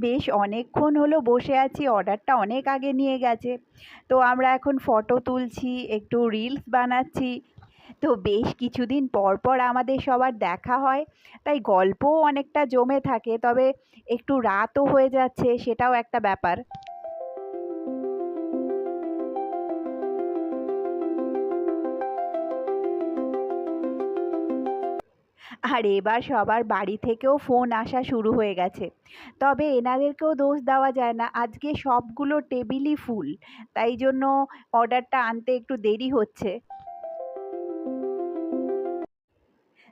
বেশ অনেকক্ষণ হলো বসে আছি, অর্ডারটা অনেক আগে নিয়ে গেছে। তো আমরা এখন ফটো তুলছি, একটু রিলস বানাচ্ছি। তো বেশ কিছুদিন পর পর আমাদের সবার দেখা হয়, তাই গল্পও অনেকটা জমে থাকে, তবে একটু রাতও হয়ে যাচ্ছে, সেটাও একটা ব্যাপার। আর এবার সবার বাড়ি থেকেও ফোন আসা শুরু হয়ে গেছে। তবে এনাদেরকেও দোষ দেওয়া যায় না। আজকে সবগুলো টেবিলই ফুল তাই জন্য অর্ডারটা আনতে একটু দেরি হচ্ছে।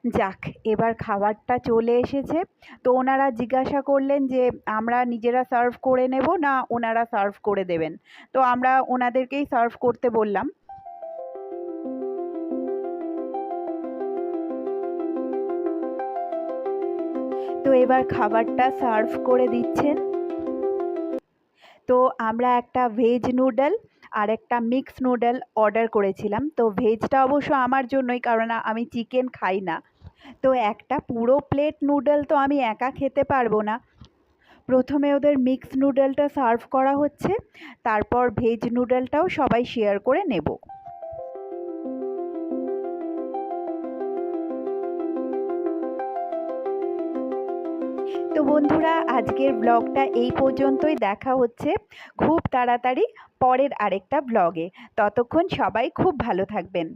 যাক, এবার খাবারটা চলে এসেছে। তো ওনারা জিজ্ঞাসা করলেন যে, আমরা নিজেরা সার্ভ করে নেব না ওনারা সার্ভ করে দেবেন? তো আমরা ওনাদেরকেই সার্ভ করতে বললাম। এবার খাবারটা সার্ভ করে দিচ্ছেন। তো আমরা একটা ভেজ নুডল আর একটা মিক্স নুডল অর্ডার করেছিলাম। তো ভেজটা অবশ্য আমার জন্যই, কারণ আমি চিকেন খাই না। তো একটা পুরো প্লেট নুডল তো আমি একা খেতে পারব না। প্রথমে ওদের মিক্স নুডলটা সার্ভ করা হচ্ছে, তারপর ভেজ নুডলটাও সবাই শেয়ার করে নেব। তো বন্ধুরা, আজকের ব্লগটা এই পর্যন্তই। দেখা হচ্ছে খুব তাড়াতাড়ি পরের আরেকটা ব্লগে ততক্ষণ সবাই খুব ভালো থাকবেন।